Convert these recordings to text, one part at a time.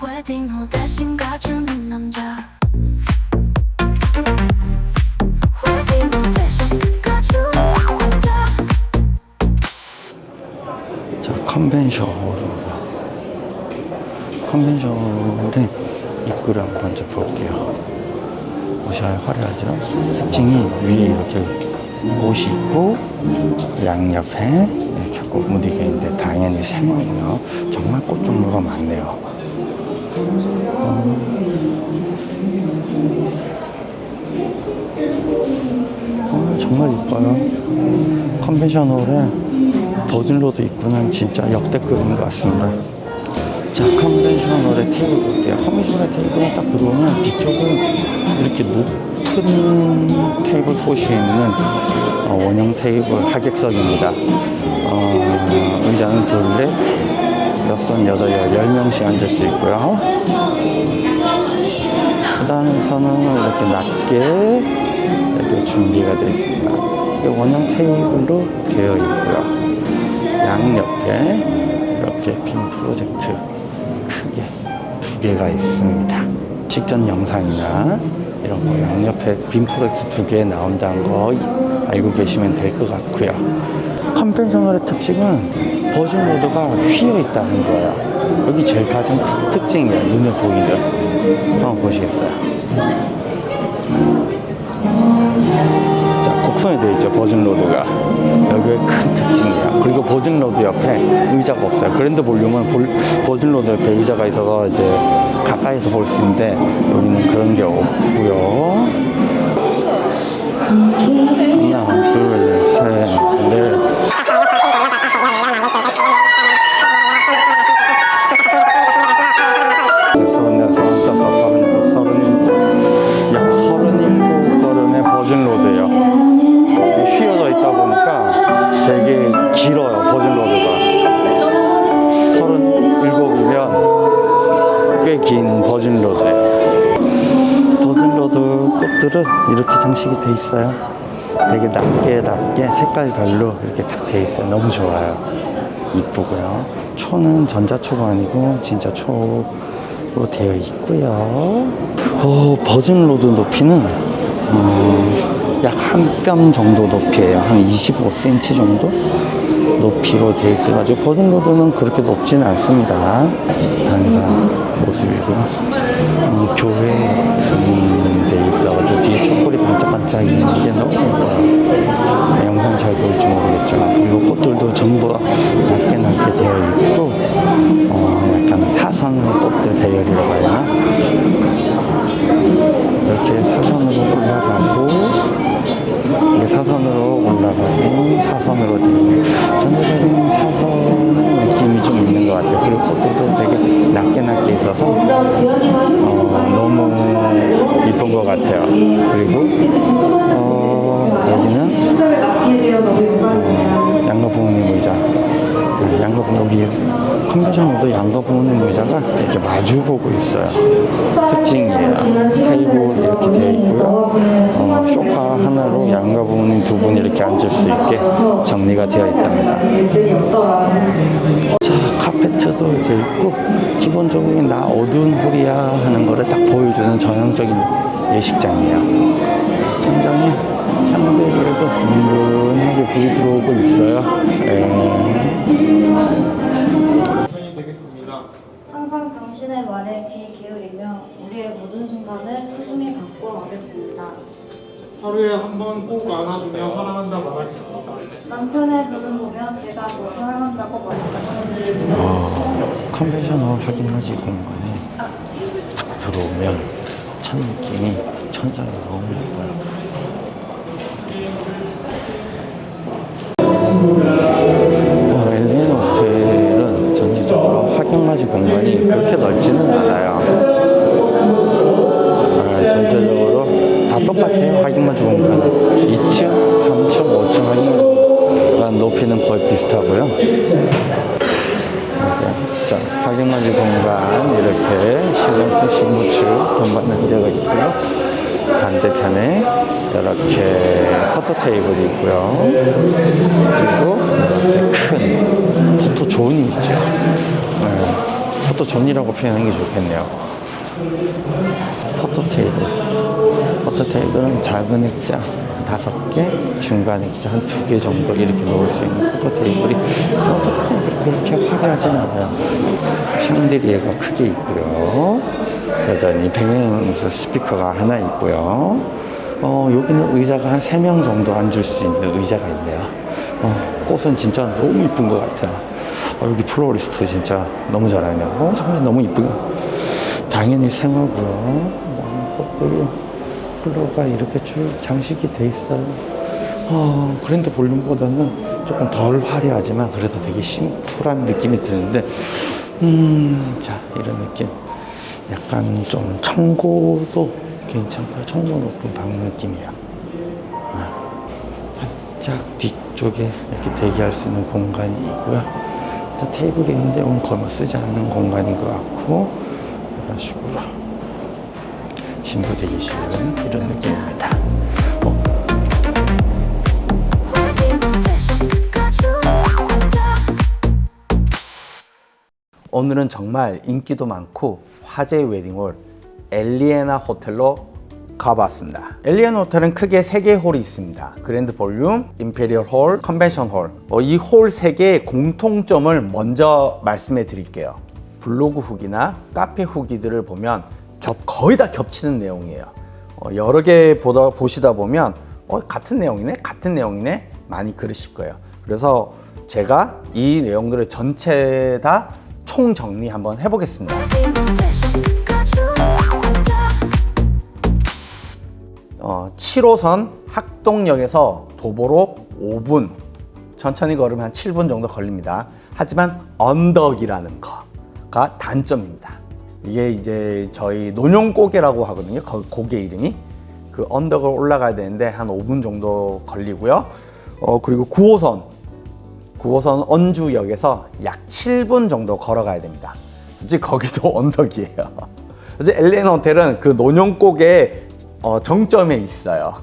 웨딩 후 대신 가주는 남자 웨딩 후 대신 가주는 남자 자, 컨벤션 홀입니다. 컨벤션 홀의 입구를 한번 먼저 볼게요. 옷이 화려하죠? 특징이 위에 이렇게 옷이 있고, 양옆에 이렇게 꽃무늬가 있는데, 당연히 생화이요. 정말 꽃 종류가 많네요. 어, 정말 이뻐요. 컨벤션 홀에 버즐로도 있구나. 진짜 역대급인 것 같습니다. 자, 컨벤션 홀의 테이블 볼게요. 컨벤션 홀의 테이블은 딱 들어오면 뒤쪽은 이렇게 높은 테이블 꽃이 있는 어, 원형 테이블 하객석입니다. 어, 의자는 둘, 넷, 여섯, 여덟, 열, 열 명씩 앉을 수 있고요. 그 다음에서는 이렇게 낮게 이렇게 준비가 되어 있습니다. 원형 테이블로 되어 있고요. 양옆에 이렇게 빔 프로젝트 크게 두 개가 있습니다. 직전 영상이나 이런 거 양옆에 빔 프로젝트 두 개 나온다는 거 알고 계시면 될 것 같고요. 컨벤셔널의 특징은 버전 로드가 휘어 있다는 거예요. 여기 제일 가장 큰 특징이에요. 눈에 보이는. 한번 보시겠어요? 자, 곡선이 되어 있죠, 버전 로드가. 여기에 큰 특징이에요. 그리고 버전 로드 옆에 의자가 없어요. 그랜드 볼륨은 볼, 버전 로드 옆에 의자가 있어서 이제 가까이서 볼 수 있는데 여기는 그런 게 없고요. 꽃들은 이렇게 장식이 돼 있어요. 되게 낮게 낮게 색깔별로 이렇게 딱 돼 있어요. 너무 좋아요. 이쁘고요. 초는 전자초가 아니고 진짜 초로 되어 있고요. 어, 버전 로드 높이는 음, 약한 뼘 정도 높이에요. 한 25cm 정도 높이로 되어 있어가지고 버든로드는 그렇게 높지는 않습니다. 단상 모습이고 이 교회 있어가지고 뒤에 촛불이 반짝반짝이는 게 너무 예뻐요. 영상 잘 보일지 모르겠지만 그리고 꽃들도 전부 낮게 낮게 되어 있고 어, 약간 사선의 꽃들 대열이라고 해야 하나? 이렇게 사선으로 올라가고 이게 사선으로 올라가고 사선으로 전체적인 좀 있는 것 같아요. 그리고 꽃들도 되게 낮게 낮게 있어서 어, 너무 이쁜 것 같아요. 그리고 어, 여기는 어, 양가 부모님 의자 네, 양가 여기 컨벤션으로도 양가 부모님 의자가 이렇게 마주 보고 있어요. 특징이에요. 테이블 이렇게 되어 있고요. 어, 소파 하나로 양가 부모님 두 분이 이렇게 앉을 수 있게 정리가 되어 있답니다. 자, 카페트도 되어 있고 기본적으로 나 어두운 홀이야 하는 거를 딱 보여주는 전형적인 예식장이에요. 천장에 샹들리에도 은근하게 불이 들어오고 있어요. 예. 되겠습니다. 항상 당신의 말에 귀 기울이며 우리의 모든 순간을 소중히 갖고 가겠습니다. 하루에 한 번 꼭 안아주며 사랑한다 말하겠습니다. 남편의 눈을 보며 제가 더 사랑한다고 말합니다. 어, 컨벤셔널 확인하지 공간에 딱 들어오면 첫 느낌이 천장이 너무 예뻐요. 똑같아요. 확인맞이 공간. 2층, 3층, 5층 확인맞이 공간 높이는 거의 비슷하고요. 자, 확인맞이 공간 이렇게 신랑증 신부추 돈 받는 데가 있고요. 반대편에 이렇게 포토 테이블이 있고요. 그리고 이렇게 큰 포토 존이 있죠. 네, 포토 존이라고 표현하는 게 좋겠네요. 포토 테이블. 포토 테이블은 작은 액자 다섯 개, 중간 액자 한 두 개 정도 이렇게 놓을 수 있는 포토 테이블이 어, 포토 테이블이 그렇게 화려하진 않아요. 샹드리에가 크게 있고요. 여전히 배경 스피커가 하나 있고요. 어, 여기는 의자가 한 세 명 정도 앉을 수 있는 의자가 있네요. 어, 꽃은 진짜 너무 이쁜 것 같아요. 어, 여기 플로리스트 진짜 너무 잘하네요. 어, 정말 너무 이쁘다. 당연히 생화고요. 나무 꽃들이 플로가 이렇게 쭉 장식이 돼 있어요. 어, 그랜드 볼륨보다는 조금 덜 화려하지만 그래도 되게 심플한 느낌이 드는데, 음, 자, 이런 느낌. 약간 좀 청고도 괜찮고요. 청고 높은 방 느낌이에요. 아, 살짝 뒤쪽에 이렇게 대기할 수 있는 공간이 있고요. 자, 테이블이 있는데 오늘 뭐 쓰지 않는 공간인 것 같고, 이런 식으로. 신부 대기실은 이런 느낌입니다. 어, 오늘은 정말 인기도 많고 화제의 웨딩홀 엘리에나 호텔로 가봤습니다. 엘리에나 호텔은 크게 세 개의 홀이 있습니다. 그랜드 볼륨, 임페리얼 홀, 컨벤션 홀. 어, 이홀세 개의 공통점을 먼저 말씀해 드릴게요. 블로그 후기나 카페 후기들을 보면 겹- 거의 다 겹치는 내용이에요. 어, 여러 개 보다, 보시다 보면 어, 같은 내용이네? 같은 내용이네? 많이 그러실 거예요. 그래서 제가 이 내용들을 전체 다 총정리 한번 해보겠습니다. 어, 7호선 학동역에서 도보로 5분, 천천히 걸으면 한 7분 정도 걸립니다. 하지만 언덕이라는 거가 단점입니다. 이게 이제 저희 논용 고개라고 하거든요. 거- 고개 이름이. 그 언덕을 올라가야 되는데 한 5분 정도 걸리고요. 어, 그리고 9호선, 9호선 언주역에서 약 7분 정도 걸어가야 됩니다. 이제 거기도 언덕이에요. 그래서 엘렌 호텔은 그 논용곡의 어, 정점에 있어요.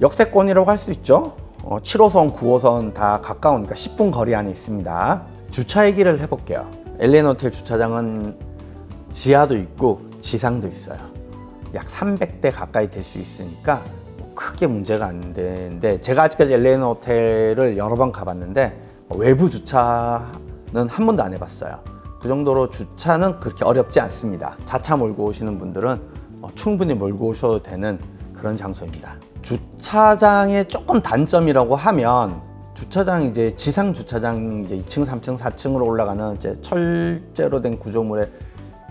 역세권이라고 할 수 있죠. 어, 7호선, 9호선 다 가까우니까 10분 거리 안에 있습니다. 주차 얘기를 해볼게요. 엘렌 호텔 주차장은 지하도 있고 지상도 있어요. 약 300대 가까이 될 수 있으니까 뭐 크게 문제가 안 되는데 제가 아직까지 엘레나 호텔을 여러 번 가봤는데 외부 주차는 한 번도 안 해봤어요. 그 정도로 주차는 그렇게 어렵지 않습니다. 자차 몰고 오시는 분들은 어, 충분히 몰고 오셔도 되는 그런 장소입니다. 주차장의 조금 단점이라고 하면 주차장 이제 지상 주차장 이제 2층, 3층, 4층으로 올라가는 이제 철제로 된 구조물의 이제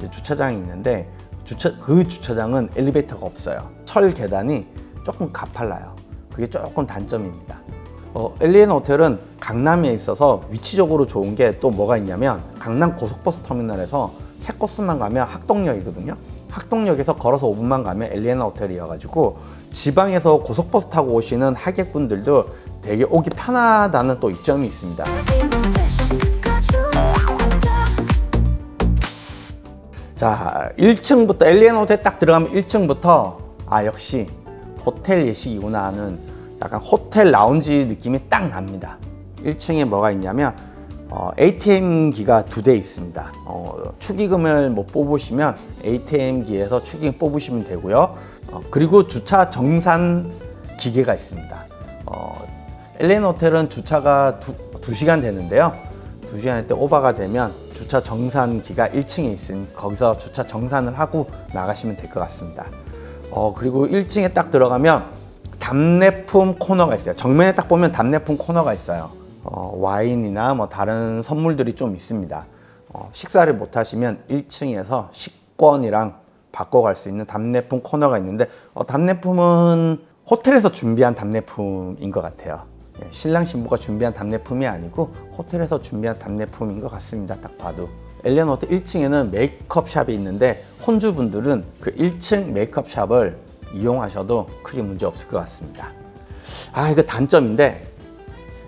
주차장이 있는데 주차 그 주차장은 엘리베이터가 없어요. 철 계단이 조금 가팔라요. 그게 조금 단점입니다. 어, 엘리엔 호텔은 강남에 있어서 위치적으로 좋은 게 또 뭐가 있냐면 강남 고속버스 터미널에서 세 코스만 가면 학동역이거든요. 학동역에서 걸어서 5분만 가면 엘리에나 호텔이어가지고 지방에서 고속버스 타고 오시는 하객분들도 되게 오기 편하다는 또 이점이 있습니다. 자, 1층부터 엘리엔 호텔 딱 들어가면 1층부터 아 역시 호텔 예식이구나 하는 약간 호텔 라운지 느낌이 딱 납니다. 1층에 뭐가 있냐면 어, ATM기가 두 대 있습니다. 어, 축의금을 못 뽑으시면 ATM기에서 축의금 뽑으시면 되고요. 어, 그리고 주차 정산 기계가 있습니다. 어, 엘렌 호텔은 주차가 두, 두 시간 되는데요. 두 시간 때 오버가 되면 주차 정산기가 1층에 있으니 거기서 주차 정산을 하고 나가시면 될 것 같습니다. 어, 그리고 1층에 딱 들어가면 답례품 코너가 있어요. 정면에 딱 보면 답례품 코너가 있어요. 어, 와인이나 뭐 다른 선물들이 좀 있습니다. 어, 식사를 못 하시면 1층에서 식권이랑 바꿔갈 수 있는 답례품 코너가 있는데 어, 답례품은 호텔에서 준비한 답례품인 것 같아요. 예, 신랑 신부가 준비한 답례품이 아니고 호텔에서 준비한 답례품인 것 같습니다. 딱 봐도. 엘리언 호텔 1층에는 메이크업 샵이 있는데 혼주분들은 그 1층 메이크업 샵을 이용하셔도 크게 문제 없을 것 같습니다. 아, 이거 단점인데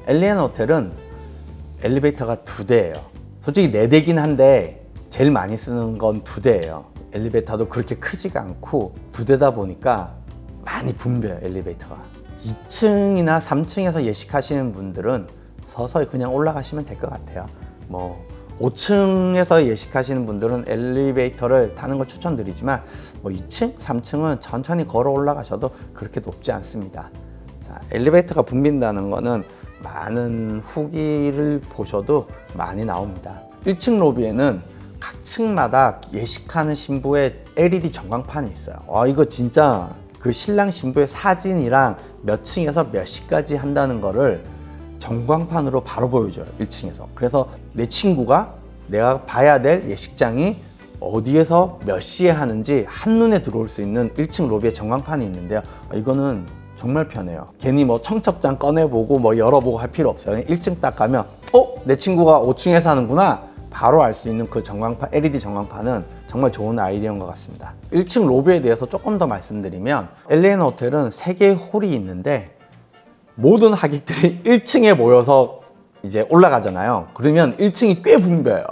엘리언 호텔은 엘리베이터가 두 대예요. 솔직히 네 대긴 한데 제일 많이 쓰는 건 두 대예요. 엘리베이터도 그렇게 크지가 않고 두 대다 보니까 많이 붐벼요 엘리베이터가. 2층이나 3층에서 예식하시는 분들은 서서히 그냥 올라가시면 될 것 같아요. 뭐 5층에서 예식하시는 분들은 엘리베이터를 타는 걸 추천드리지만 뭐 2층, 3층은 천천히 걸어 올라가셔도 그렇게 높지 않습니다. 자, 엘리베이터가 붐빈다는 거는 많은 후기를 보셔도 많이 나옵니다. 1층 로비에는 각 층마다 예식하는 신부의 LED 전광판이 있어요. 와, 이거 진짜 그 신랑 신부의 사진이랑 몇 층에서 몇 시까지 한다는 거를 전광판으로 바로 보여줘요. 1층에서. 그래서 내 친구가 내가 봐야 될 예식장이 어디에서 몇 시에 하는지 한눈에 들어올 수 있는 1층 로비에 전광판이 있는데요. 이거는 정말 편해요. 괜히 뭐 청첩장 꺼내보고 뭐 열어보고 할 필요 없어요. 그냥 1층 딱 가면 어? 내 친구가 5층에 사는구나. 바로 알 수 있는 그 전광판, LED 전광판은 정말 좋은 아이디어인 것 같습니다. 1층 로비에 대해서 조금 더 말씀드리면 엘리엔 호텔은 3개의 홀이 있는데 모든 하객들이 1층에 모여서 이제 올라가잖아요. 그러면 1층이 꽤 붐벼요.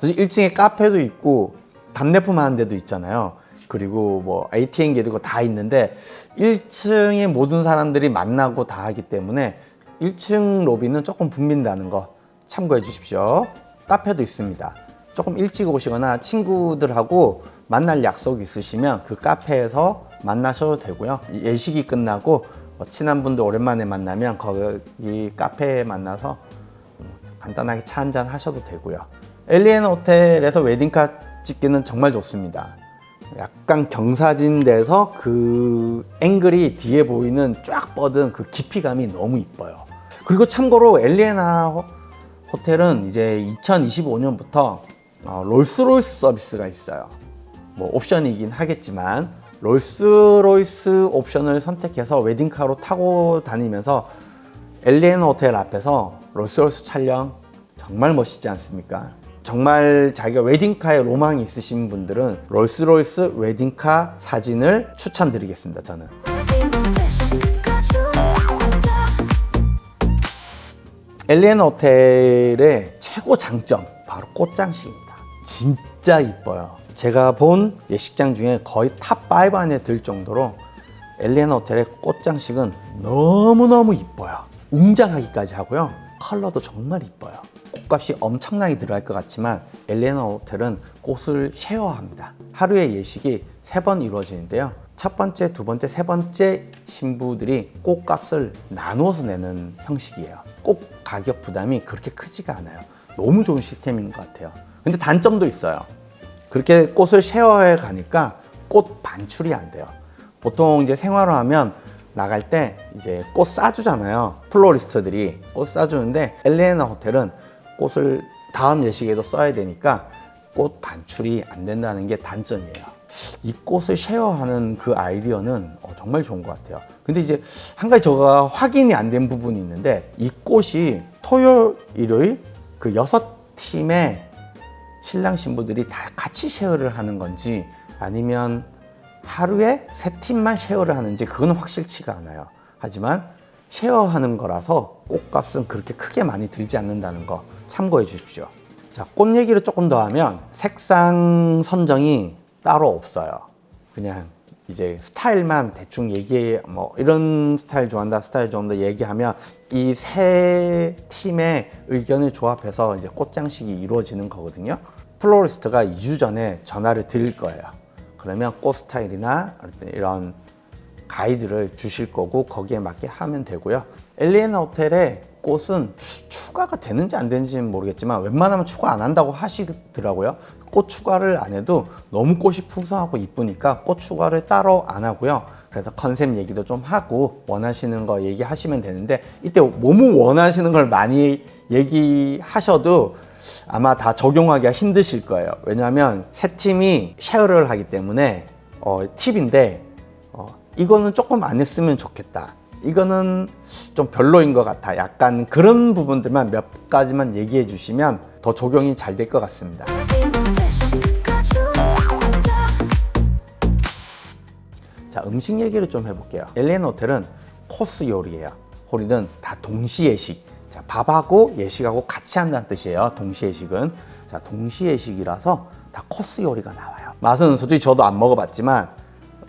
그래서 1층에 카페도 있고 답례품 하는 데도 있잖아요. 그리고 뭐 ATM 기도 다 있는데 1층에 모든 사람들이 만나고 다 하기 때문에 1층 로비는 조금 붐빈다는 거 참고해 주십시오. 카페도 있습니다. 조금 일찍 오시거나 친구들하고 만날 약속 있으시면 그 카페에서 만나셔도 되고요. 예식이 끝나고 뭐 친한 분들 오랜만에 만나면 거기 카페에 만나서 간단하게 차 한잔 하셔도 되고요. 엘리엔 호텔에서 웨딩카 찍기는 정말 좋습니다. 약간 경사진 데서 그 앵글이 뒤에 보이는 쫙 뻗은 그 깊이감이 너무 이뻐요. 그리고 참고로 엘리에나 호- 호텔은 이제 2025년부터 어, 롤스로이스 서비스가 있어요. 뭐 옵션이긴 하겠지만 롤스로이스 옵션을 선택해서 웨딩카로 타고 다니면서 엘리엔 호텔 앞에서 롤스로이스 촬영 정말 멋있지 않습니까? 정말 자기가 웨딩카에 로망이 있으신 분들은 롤스로이스 웨딩카 사진을 추천드리겠습니다. 저는. 엘리엔 호텔의 최고 장점 바로 꽃장식입니다. 진짜 이뻐요. 제가 본 예식장 중에 거의 탑5 안에 들 정도로 엘리엔 호텔의 꽃장식은 너무너무 이뻐요. 웅장하기까지 하고요. 컬러도 정말 이뻐요. 꽃값이 엄청나게 들어갈 것 같지만 엘리에나 호텔은 꽃을 쉐어합니다. 하루에 예식이 세 번 이루어지는데요. 첫 번째, 두 번째, 세 번째 신부들이 꽃값을 나누어서 내는 형식이에요. 꽃 가격 부담이 그렇게 크지가 않아요. 너무 좋은 시스템인 것 같아요. 근데 단점도 있어요. 그렇게 꽃을 쉐어해 가니까 꽃 반출이 안 돼요. 보통 이제 생활을 하면 나갈 때 이제 꽃 싸주잖아요. 플로리스트들이 꽃 싸주는데 엘레나 호텔은 꽃을 다음 예식에도 써야 되니까 꽃 반출이 안 된다는 게 단점이에요. 이 꽃을 쉐어하는 그 아이디어는 어, 정말 좋은 것 같아요. 근데 이제 한 가지 제가 확인이 안 된 부분이 있는데 이 꽃이 토요일, 일요일 그 여섯 팀의 신랑 신부들이 다 같이 쉐어를 하는 건지 아니면 하루에 세 팀만 쉐어를 하는지 그거는 확실치가 않아요. 하지만 쉐어하는 거라서 꽃값은 그렇게 크게 많이 들지 않는다는 거 참고해 주십시오. 자, 꽃 얘기를 조금 더 하면 색상 선정이 따로 없어요. 그냥 이제 스타일만 대충 얘기해 뭐 이런 스타일 좋아한다 스타일 좋아한다 얘기하면 이 세 팀의 의견을 조합해서 이제 꽃장식이 이루어지는 거거든요. 플로리스트가 2주 전에 전화를 드릴 거예요. 그러면 꽃 스타일이나 이런 가이드를 주실 거고 거기에 맞게 하면 되고요. 엘리에나 호텔의 꽃은 추가가 되는지 안 되는지는 모르겠지만 웬만하면 추가 안 한다고 하시더라고요. 꽃 추가를 안 해도 너무 꽃이 풍성하고 이쁘니까 꽃 추가를 따로 안 하고요. 그래서 컨셉 얘기도 좀 하고 원하시는 거 얘기하시면 되는데 이때 너무 원하시는 걸 많이 얘기하셔도 아마 다 적용하기가 힘드실 거예요. 왜냐하면 세 팀이 쉐어를 하기 때문에 어, 팁인데 어, 이거는 조금 안 했으면 좋겠다. 이거는 좀 별로인 것 같아. 약간 그런 부분들만 몇 가지만 얘기해 주시면 더 적용이 잘 될 것 같습니다. 자, 음식 얘기를 좀 해볼게요. 엘리엔 호텔은 코스 요리예요. 호리는 다 동시 예식. 자, 밥하고 예식하고 같이 한다는 뜻이에요. 동시 예식은. 자, 동시 예식이라서 다 코스 요리가 나와요. 맛은 솔직히 저도 안 먹어봤지만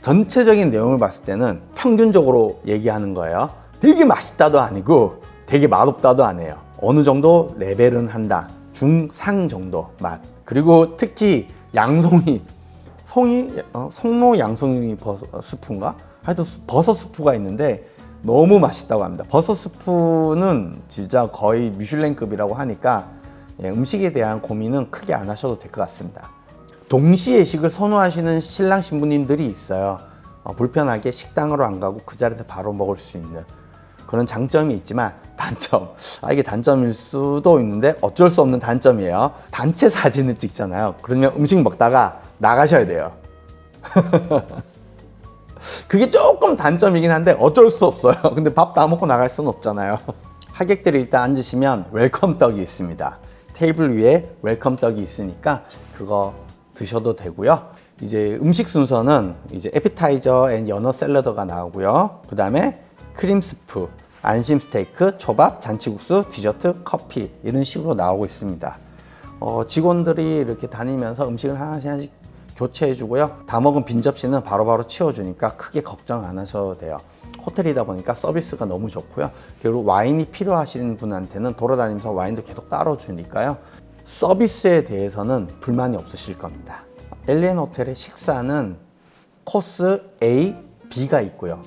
전체적인 내용을 봤을 때는 평균적으로 얘기하는 거예요. 되게 맛있다도 아니고 되게 맛없다도 아니에요. 어느 정도 레벨은 한다. 중상 정도 맛. 그리고 특히 양송이, 송이, 어, 송로 양송이 버섯 스프인가? 하여튼 수- 버섯 스프가 있는데 너무 맛있다고 합니다. 버섯 스프는 진짜 거의 미슐랭급이라고 하니까 예, 음식에 대한 고민은 크게 안 하셔도 될 것 같습니다. 동시에식을 선호하시는 신랑 신부님들이 있어요. 어, 불편하게 식당으로 안 가고 그 자리에서 바로 먹을 수 있는 그런 장점이 있지만 단점. 아 이게 단점일 수도 있는데 어쩔 수 없는 단점이에요. 단체 사진을 찍잖아요. 그러면 음식 먹다가 나가셔야 돼요. 그게 조금 단점이긴 한데 어쩔 수 없어요. 근데 밥 다 먹고 나갈 수는 없잖아요. 하객들이 일단 앉으시면 웰컴 떡이 있습니다. 테이블 위에 웰컴 떡이 있으니까 그거 드셔도 되고요. 이제 음식 순서는 이제 에피타이저 앤 연어 샐러드가 나오고요. 그 다음에 크림 스프, 안심 스테이크, 초밥, 잔치국수, 디저트, 커피 이런 식으로 나오고 있습니다. 어, 직원들이 이렇게 다니면서 음식을 하나씩 교체해 주고요. 다 먹은 빈 접시는 바로바로 치워 주니까 크게 걱정 안 하셔도 돼요. 호텔이다 보니까 서비스가 너무 좋고요. 그리고 와인이 필요하신 분한테는 돌아다니면서 와인도 계속 따로 주니까요. 서비스에 대해서는 불만이 없으실 겁니다. 엘리엔 호텔의 식사는 코스 A, B가 있고요.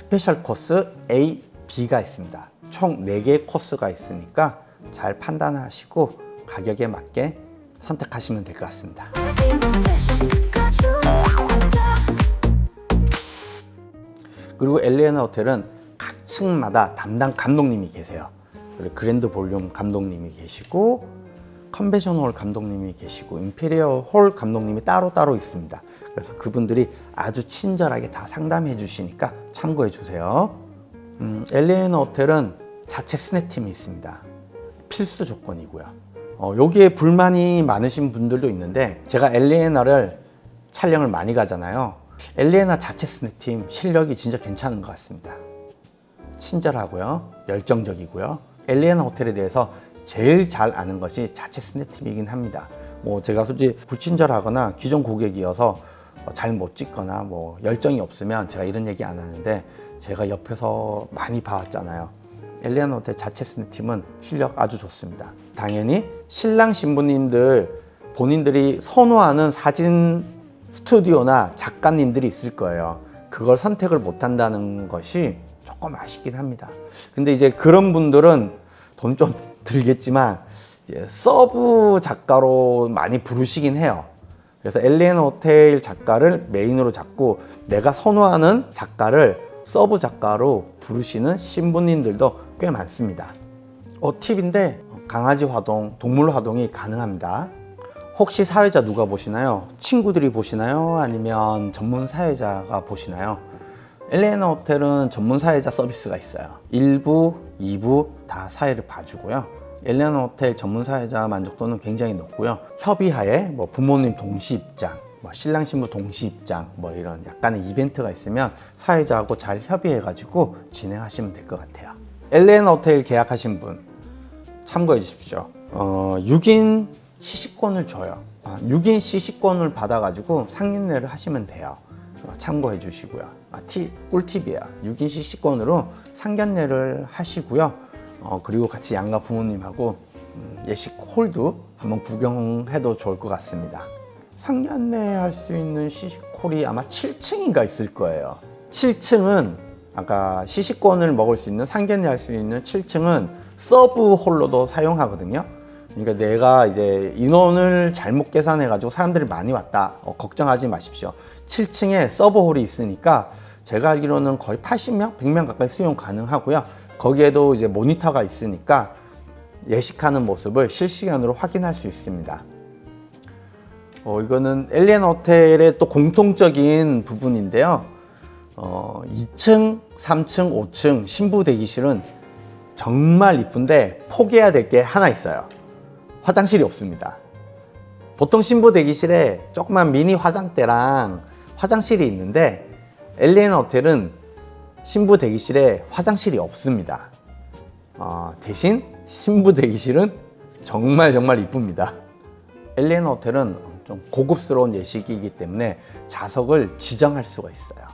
스페셜 코스 A, B가 있습니다. 총 4개의 코스가 있으니까 잘 판단하시고 가격에 맞게 선택하시면 될 것 같습니다. 그리고 엘리에나 호텔은 각 층마다 담당 감독님이 계세요. 그리고 그랜드 볼륨 감독님이 계시고 컨벤션 홀 감독님이 계시고 임페리얼 홀 감독님이 따로따로 있습니다. 그래서 그분들이 아주 친절하게 다 상담해 주시니까 참고해 주세요. 음, 엘리에나 호텔은 자체 스낵팀이 있습니다. 필수 조건이고요. 어, 여기에 불만이 많으신 분들도 있는데 제가 엘리에나를 촬영을 많이 가잖아요. 엘리에나 자체 스낵팀 실력이 진짜 괜찮은 것 같습니다. 친절하고요, 열정적이고요. 엘리에나 호텔에 대해서 제일 잘 아는 것이 자체 스낵팀이긴 합니다. 뭐 제가 솔직히 불친절하거나 기존 고객이어서 어, 잘못 찍거나 뭐 열정이 없으면 제가 이런 얘기 안 하는데 제가 옆에서 많이 봐왔잖아요. 엘리안 호텔 자체 스낵팀은 실력 아주 좋습니다. 당연히 신랑 신부님들 본인들이 선호하는 사진 스튜디오나 작가님들이 있을 거예요. 그걸 선택을 못 한다는 것이 조금 아쉽긴 합니다. 근데 이제 그런 분들은 돈좀 들겠지만 서브 작가로 많이 부르시긴 해요. 그래서 엘리엔 호텔 작가를 메인으로 잡고 내가 선호하는 작가를 서브 작가로 부르시는 신부님들도 꽤 많습니다. 어, 팁인데 강아지 화동, 동물 화동이 가능합니다. 혹시 사회자 누가 보시나요? 친구들이 보시나요? 아니면 전문 사회자가 보시나요? 엘레나 호텔은 전문 사회자 서비스가 있어요. 1부, 2부 다 사회를 봐주고요. 엘레나 호텔 전문 사회자 만족도는 굉장히 높고요. 협의하에 뭐 부모님 동시 입장, 뭐 신랑 신부 동시 입장, 뭐 이런 약간의 이벤트가 있으면 사회자하고 잘 협의해가지고 진행하시면 될 것 같아요. 엘레나 호텔 계약하신 분 참고해 주십시오. 어, 6인 시식권을 줘요. 아, 6인 시식권을 받아가지고 상인례를 하시면 돼요. 어, 참고해 주시고요. 아, 티, 꿀팁이에요. 6인 시식권으로 상견례를 하시고요. 어, 그리고 같이 양가 부모님하고 음, 예식 홀도 한번 구경해도 좋을 것 같습니다. 상견례 할 수 있는 시식홀이 아마 7층인가 있을 거예요. 7층은 아까 시식권을 먹을 수 있는 상견례 할 수 있는 7층은 서브 홀로도 사용하거든요. 그러니까 내가 이제 인원을 잘못 계산해 가지고 사람들이 많이 왔다. 어, 걱정하지 마십시오. 7층에 서브 홀이 있으니까 제가 알기로는 거의 80명, 100명 가까이 수용 가능하고요. 거기에도 이제 모니터가 있으니까 예식하는 모습을 실시간으로 확인할 수 있습니다. 어, 이거는 엘리엔 호텔의 또 공통적인 부분인데요. 어, 2층, 3층, 5층 신부 대기실은 정말 이쁜데 포기해야 될 게 하나 있어요. 화장실이 없습니다. 보통 신부 대기실에 조그만 미니 화장대랑 화장실이 있는데 엘리엔 호텔은 신부 대기실에 화장실이 없습니다. 어, 대신 신부 대기실은 정말 정말 이쁩니다. 엘리엔 호텔은 좀 고급스러운 예식이기 때문에 좌석을 지정할 수가 있어요.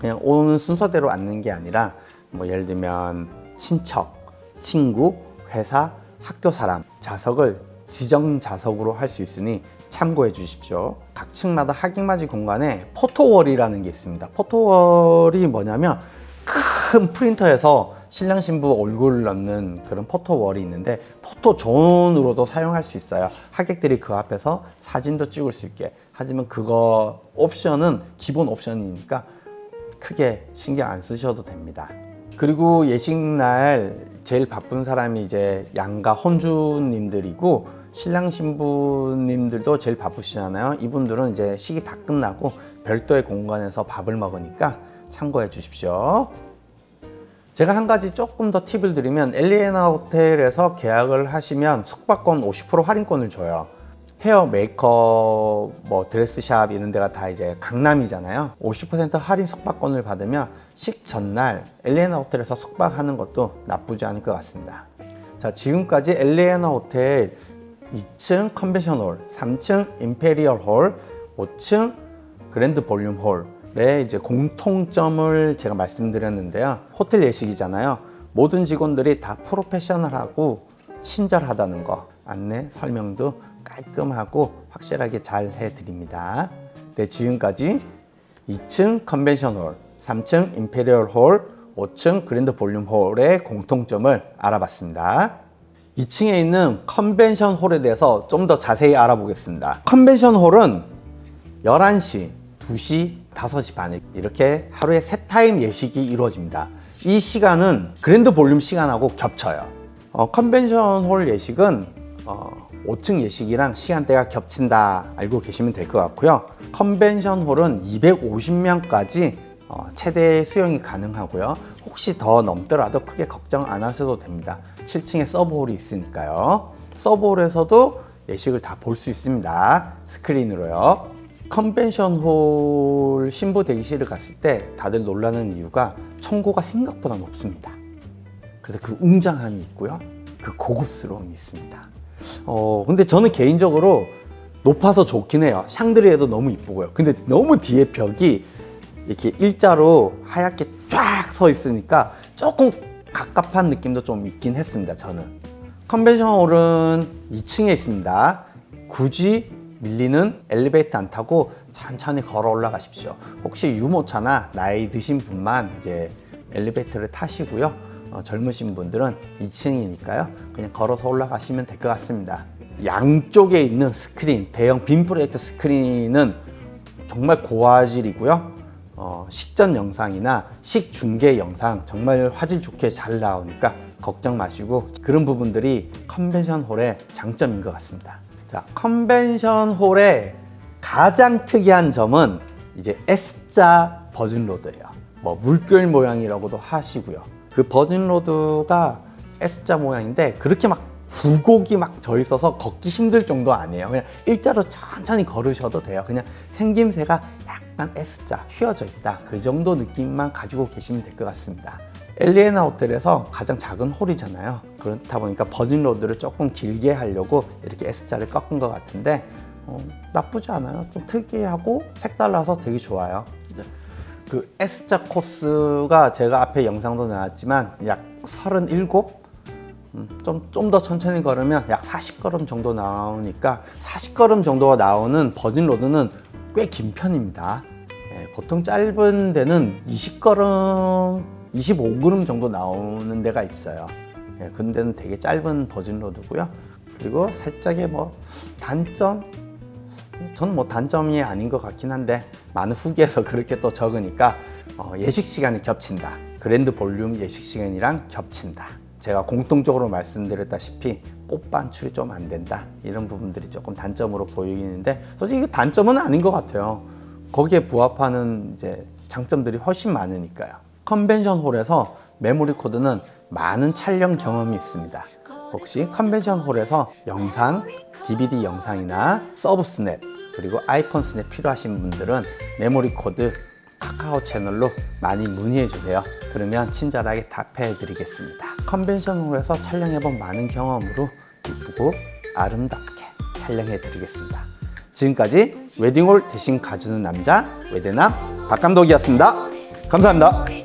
그냥 오는 순서대로 앉는 게 아니라 뭐 예를 들면 친척, 친구, 회사, 학교 사람 좌석을 지정 좌석으로 할 수 있으니 참고해 주십시오. 각 층마다 하객맞이 공간에 포토월이라는 게 있습니다. 포토월이 뭐냐면 큰 프린터에서 신랑 신부 얼굴을 넣는 그런 포토월이 있는데 포토존으로도 사용할 수 있어요. 하객들이 그 앞에서 사진도 찍을 수 있게. 하지만 그거 옵션은 기본 옵션이니까 크게 신경 안 쓰셔도 됩니다. 그리고 예식날 제일 바쁜 사람이 이제 양가 혼주님들이고 신랑 신부님들도 제일 바쁘시잖아요. 이분들은 이제 식이 다 끝나고 별도의 공간에서 밥을 먹으니까 참고해 주십시오. 제가 한 가지 조금 더 팁을 드리면 엘리에나 호텔에서 계약을 하시면 숙박권 50% 할인권을 줘요. 헤어 메이크업, 뭐 드레스샵 이런 데가 다 이제 강남이잖아요. 50% 할인 숙박권을 받으면 식 전날 엘리에나 호텔에서 숙박하는 것도 나쁘지 않을 것 같습니다. 자, 지금까지 엘리에나 호텔 2층 컨벤션 홀, 3층 임페리얼 홀, 5층 그랜드 볼륨 홀의 이제 공통점을 제가 말씀드렸는데요. 호텔 예식이잖아요. 모든 직원들이 다 프로페셔널하고 친절하다는 거 안내 설명도 깔끔하고 확실하게 잘 해드립니다. 네, 지금까지 2층 컨벤션 홀, 3층 임페리얼 홀, 5층 그랜드 볼륨 홀의 공통점을 알아봤습니다. 2층에 있는 컨벤션 홀에 대해서 좀 더 자세히 알아보겠습니다. 컨벤션 홀은 11시, 2시, 5시 반에 이렇게 하루에 세 타임 예식이 이루어집니다. 이 시간은 그랜드 볼륨 시간하고 겹쳐요. 어, 컨벤션 홀 예식은 어, 5층 예식이랑 시간대가 겹친다 알고 계시면 될 것 같고요. 컨벤션 홀은 250명까지 어, 최대 수용이 가능하고요. 혹시 더 넘더라도 크게 걱정 안 하셔도 됩니다. 7층에 서브홀이 있으니까요. 서브홀에서도 예식을 다 볼 수 있습니다. 스크린으로요. 컨벤션 홀 신부 대기실을 갔을 때 다들 놀라는 이유가 청고가 생각보다 높습니다. 그래서 그 웅장함이 있고요. 그 고급스러움이 있습니다. 어, 근데 저는 개인적으로 높아서 좋긴 해요. 샹드리에도 너무 이쁘고요. 근데 너무 뒤에 벽이 이렇게 일자로 하얗게 쫙 서 있으니까 조금 갑갑한 느낌도 좀 있긴 했습니다. 저는. 컨벤션 홀은 2층에 있습니다. 굳이 밀리는 엘리베이터 안 타고 천천히 걸어 올라가십시오. 혹시 유모차나 나이 드신 분만 이제 엘리베이터를 타시고요. 어, 젊으신 분들은 2층이니까요. 그냥 걸어서 올라가시면 될 것 같습니다. 양쪽에 있는 스크린, 대형 빔 프로젝터 스크린은 정말 고화질이고요. 어, 식전 영상이나 식 중계 영상 정말 화질 좋게 잘 나오니까 걱정 마시고 그런 부분들이 컨벤션 홀의 장점인 것 같습니다. 자, 컨벤션 홀의 가장 특이한 점은 이제 S자 버진 로드예요. 뭐 물결 모양이라고도 하시고요. 그 버진 로드가 S자 모양인데 그렇게 막 굴곡이 막 져 있어서 걷기 힘들 정도 아니에요. 그냥 일자로 천천히 걸으셔도 돼요. 그냥 생김새가 약 간 S자 휘어져 있다. 그 정도 느낌만 가지고 계시면 될 것 같습니다. 엘리에나 호텔에서 가장 작은 홀이잖아요. 그렇다 보니까 버진 로드를 조금 길게 하려고 이렇게 S자를 꺾은 것 같은데 어, 나쁘지 않아요. 좀 특이하고 색달라서 되게 좋아요. 그 S자 코스가 제가 앞에 영상도 나왔지만 약 37? 좀 좀 더 천천히 걸으면 약 40걸음 정도 나오니까 40걸음 정도가 나오는 버진 로드는 꽤 긴 편입니다. 예, 보통 짧은 데는 20걸음, 25걸음 정도 나오는 데가 있어요. 예, 근데는 되게 짧은 버진 로드고요. 그리고 살짝의 뭐 단점, 저는 뭐 단점이 아닌 것 같긴 한데 많은 후기에서 그렇게 또 적으니까 어, 예식 시간이 겹친다. 그랜드 볼륨 예식 시간이랑 겹친다. 제가 공통적으로 말씀드렸다시피 꽃 반출이 좀 안 된다. 이런 부분들이 조금 단점으로 보이는데 솔직히 이거 단점은 아닌 것 같아요. 거기에 부합하는 이제 장점들이 훨씬 많으니까요. 컨벤션 홀에서 메모리 코드는 많은 촬영 경험이 있습니다. 혹시 컨벤션 홀에서 영상, DVD 영상이나 서브 스냅, 그리고 아이폰 스냅 필요하신 분들은 메모리 코드 카카오 채널로 많이 문의해 주세요. 그러면 친절하게 답해 드리겠습니다. 컨벤션 홀에서 촬영해 본 많은 경험으로 이쁘고 아름답게 촬영해 드리겠습니다. 지금까지 웨딩홀 대신 가주는 남자 웨데남 박감독이었습니다. 감사합니다.